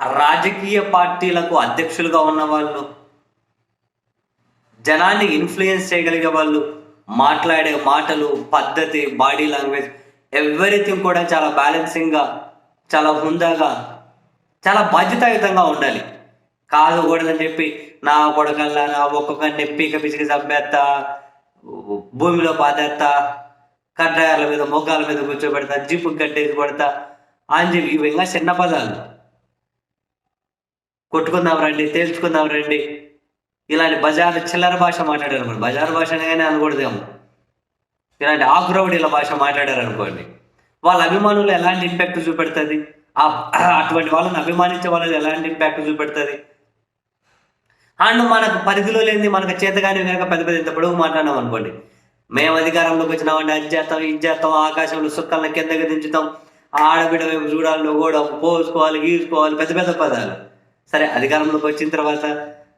రాజకీయ పార్టీలకు అధ్యక్షులుగా ఉన్న వాళ్ళు జనాన్ని ఇన్ఫ్లుయెన్స్ చేయగలిగే వాళ్ళు మాట్లాడే మాటలు పద్ధతి బాడీ లాంగ్వేజ్ ఎవ్రీథింగ్ కూడా చాలా బ్యాలెన్సింగ్గా చాలా హుందాగా చాలా బాధ్యతాయుతంగా ఉండాలి. కాదకూడదని చెప్పి నా కొడకల్లా నా ఒక్కొక్కరిని పీక పిసికి చంపేస్తా భూమిలో పాతేస్తా కట్టాయాల మీద మొగ్గాల మీద కూర్చోబెడతా జీపు కట్టేసి కొడతా అని చెప్పి ఇవి ఇంకా చిన్న పదాలు. కొట్టుకుందాం రండి తేల్చుకుందాం రండి. ఇలాంటి బజార్ చిల్లర భాష మాట్లాడారు అనుకోండి. బజార్ భాష అనగానే అనకూడదేమో. ఇలాంటి ఆగ్రౌడీల భాష మాట్లాడారు అనుకోండి. వాళ్ళ అభిమానులు ఎలాంటి ఇంపాక్ట్ చూపెడుతుంది? అటువంటి వాళ్ళని అభిమానించే వాళ్ళని ఎలాంటి ఇంపాక్ట్ చూపెడుతుంది? అండ్ మనకు పరిధిలో లేని మనకు చేతగాని కనుక పెద్ద పెద్ద ఇంత పొడుగు మాట్లాడినాం అనుకోండి. మేము అధికారంలోకి వచ్చినామంటే అది చేస్తాం ఇది చేస్తాం ఆకాశంలో సుక్కలను కిందకి దించుతాం. ఆడబిడ్డ మేము చూడాలి కూడా పోసుకోవాలి గీసుకోవాలి పెద్ద పెద్ద పదాలు. సరే అధికారంలోకి వచ్చిన తర్వాత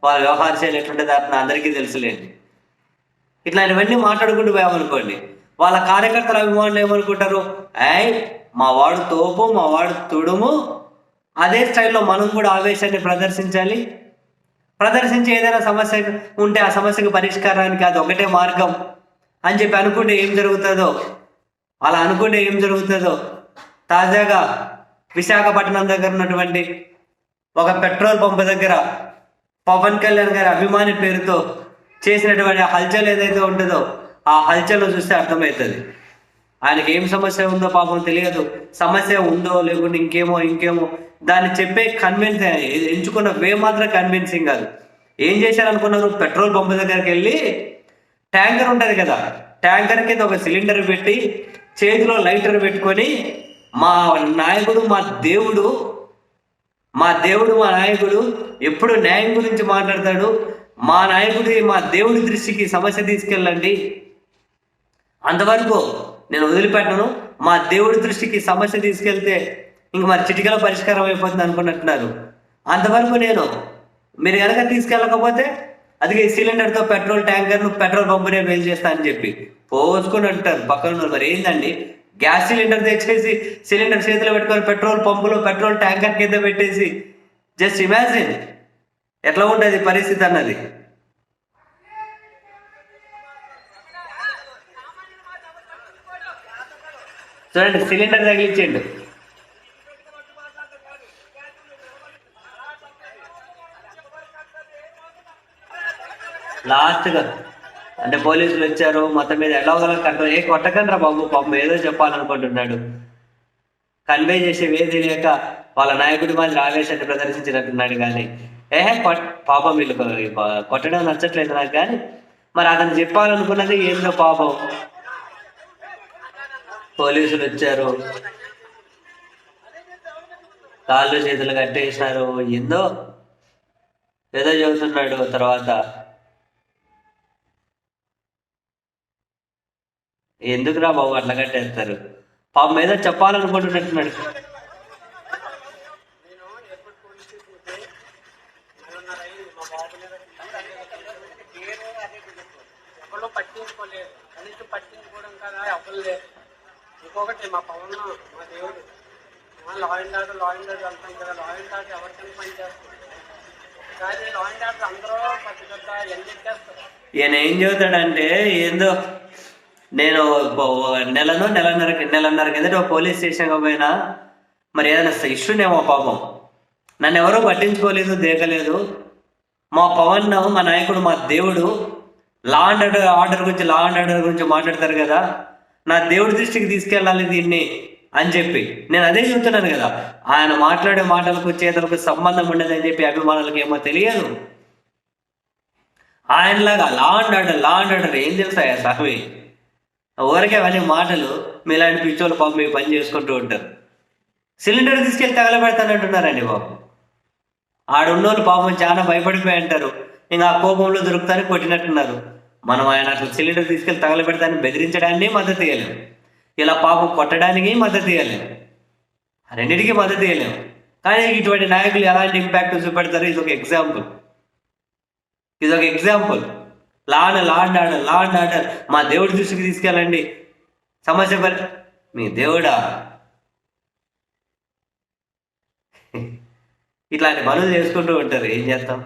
వాళ్ళ వ్యవహార శైలి ఎట్లుంటుంది అట్లా అందరికీ తెలుసులేండి. ఇట్లా ఇవన్నీ మాట్లాడుకుంటూ పోయామనుకోండి వాళ్ళ కార్యకర్తల అభిమానులు ఏమనుకుంటారు? ఏయ్ మా వాడు తోపు మా వాడు తుడుము. అదే స్టైల్లో మనం కూడా ఆవేశాన్ని ప్రదర్శించాలి. ప్రదర్శించి ఏదైనా సమస్య ఉంటే ఆ సమస్యకు పరిష్కారానికి అది ఒకటే మార్గం అని చెప్పి అనుకుంటే ఏం జరుగుతుందో అలా అనుకుంటే ఏం జరుగుతుందో తాజాగా విశాఖపట్నం దగ్గర ఉన్నటువంటి ఒక పెట్రోల్ పంప్ దగ్గర పవన్ కళ్యాణ్ గారి అభిమాని పేరుతో చేసినటువంటి ఆ హల్చల్ ఏదైతే ఉంటుందో ఆ హల్చల్ చూస్తే అర్థమవుతుంది. ఆయనకి ఏం సమస్య ఉందో పాపం తెలియదు. సమస్య ఉందో లేకుంటే ఇంకేమో ఇంకేమో. దాన్ని చెప్పే కన్విన్స్ ఎంచుకున్న వే మాత్రం కన్విన్సింగ్ కాదు. ఏం చేశారు అనుకున్నారు పెట్రోల్ పంప్ దగ్గరికి వెళ్ళి ట్యాంకర్ ఉంటుంది కదా ట్యాంకర్ కింద ఒక సిలిండర్ పెట్టి చేతిలో లైటర్ పెట్టుకొని మా నాయకుడు మా దేవుడు మా దేవుడు మా నాయకుడు ఎప్పుడు న్యాయం గురించి మాట్లాడతాడు. మా నాయకుడి మా దేవుడి దృష్టికి సమస్య తీసుకెళ్ళండి. అంతవరకు నేను వదిలిపెట్టను. మా దేవుడి దృష్టికి సమస్య తీసుకెళ్తే ఇంక మరి చిటికలో పరిష్కారం అయిపోతుంది అనుకున్నట్టున్నారు. అంతవరకు నేను మీరు కనుక తీసుకెళ్ళకపోతే అదిగే ఈ సిలిండర్తో పెట్రోల్ ట్యాంకర్ను పెట్రోల్ పంపునే వేలు చేస్తా అని చెప్పి పోసుకుని అంటారు పక్కన మరి ఏందండి? గ్యాస్ సిలిండర్ తెచ్చేసి సిలిండర్ చేతిలో పెట్టుకొని పెట్రోల్ పంపులో పెట్రోల్ ట్యాంకర్ కింద పెట్టేసి జస్ట్ ఇమాజిన్ ఎట్లా ఉంటుంది పరిస్థితి అన్నది. చూడండి సిలిండర్ తగిలించండు. లాస్ట్గా అంటే పోలీసులు వచ్చారు మొత్తం మీద ఎలా కంట్రోల్ ఏ కొట్టకండి రా బాబు పాపం ఏదో చెప్పాలనుకుంటున్నాడు. కన్వే చేసే వేది లేక వాళ్ళ నాయకుడి మాదిరి ఆవేశాన్ని ప్రదర్శించినట్టున్నాడు కానీ ఏహే పాపం వీళ్ళు కొట్టడం నచ్చట్లేదు నాకు కానీ మరి అతను చెప్పాలనుకున్నది ఏందో పాపం. పోలీసులు వచ్చారు. కాళ్ళు చేతులు కట్టేసినారు ఏందో? ఏదో చెబుతున్నాడు తర్వాత. ఎందుకురా బాబు అట్లా కట్టేస్తారు? పాపం ఏదో చెప్పాలనుకుంటున్నట్టున్నాడు. ఎవరు పట్టించుకోలేదు కనీసం పట్టించుకోవడం కదా అవ్వలేదు ఇంకొకటి మా పవన్ మా దేవుడు law and order law and order అంటాం కదా లా అండ్ ఆర్డర్ ఎవరికైనా పనిచేస్తుంది కానీ లా అండ్ ఆర్డర్ అందరూ పెద్ద పెద్ద ఎన్ని ఇచ్చేస్తారు ఈయన ఏం చదువుతాడంటే ఏందో నేను ఒక నెలను నెలన్నర నెలన్నర కిందట ఒక పోలీస్ స్టేషన్కి పోయినా మరి ఏదైనా ఇష్యూనేమో పాపం. నన్ను ఎవరూ పట్టించుకోలేదు దేకలేదు. మా పవన్ మా నాయకుడు మా దేవుడు లా అండ్ ఆర్డర్ ఆర్డర్ గురించి లా అండ్ ఆర్డర్ గురించి మాట్లాడతారు కదా. నా దేవుడి దృష్టికి తీసుకెళ్ళాలి దీన్ని అని చెప్పి. నేను అదే చెబుతున్నాను కదా. ఆయన మాట్లాడే మాటలకు చేతలకు సంబంధం ఉండదని చెప్పి అభిమానులకు ఏమో తెలియదు. ఆయనలాగా law and order law and order ఏం తెలుసాయా స్వామి ఊరికే అవన్నీ మాటలు మీలాంటి పిచ్చోళ్ళు పాపం మీ పని చేసుకుంటూ ఉంటారు. సిలిండర్ తీసుకెళ్ళి తగలబెడతానంటున్నారండి బాబు. ఆడున్నోళ్ళు పాపం చాలా భయపడిపోయి అంటారు ఇంకా ఆ కోపంలో దొరుకుతారని కొట్టినట్టున్నారు. మనం ఆయన అట్లా సిలిండర్ తీసుకెళ్ళి తగలబెడతాన్ని బెదిరించడాన్ని మద్దతు ఇవ్వలేము ఇలా పాపం కొట్టడానికి మద్దతు ఇవ్వలేము రెండింటికి మద్దతు ఇవ్వలేము కానీ ఇటువంటి నాయకులు ఎలాంటి ఇంపాక్ట్ చూపెడతారు? ఇది ఒక ఎగ్జాంపుల్ ఇది ఒక example law and law and order law and order మా దేవుడి దృష్టికి తీసుకెళ్ళండి. సమస్య పరి మీ దేవుడా? ఇట్లాంటి పనులు చేసుకుంటూ ఉంటారు. ఏం చేస్తాం?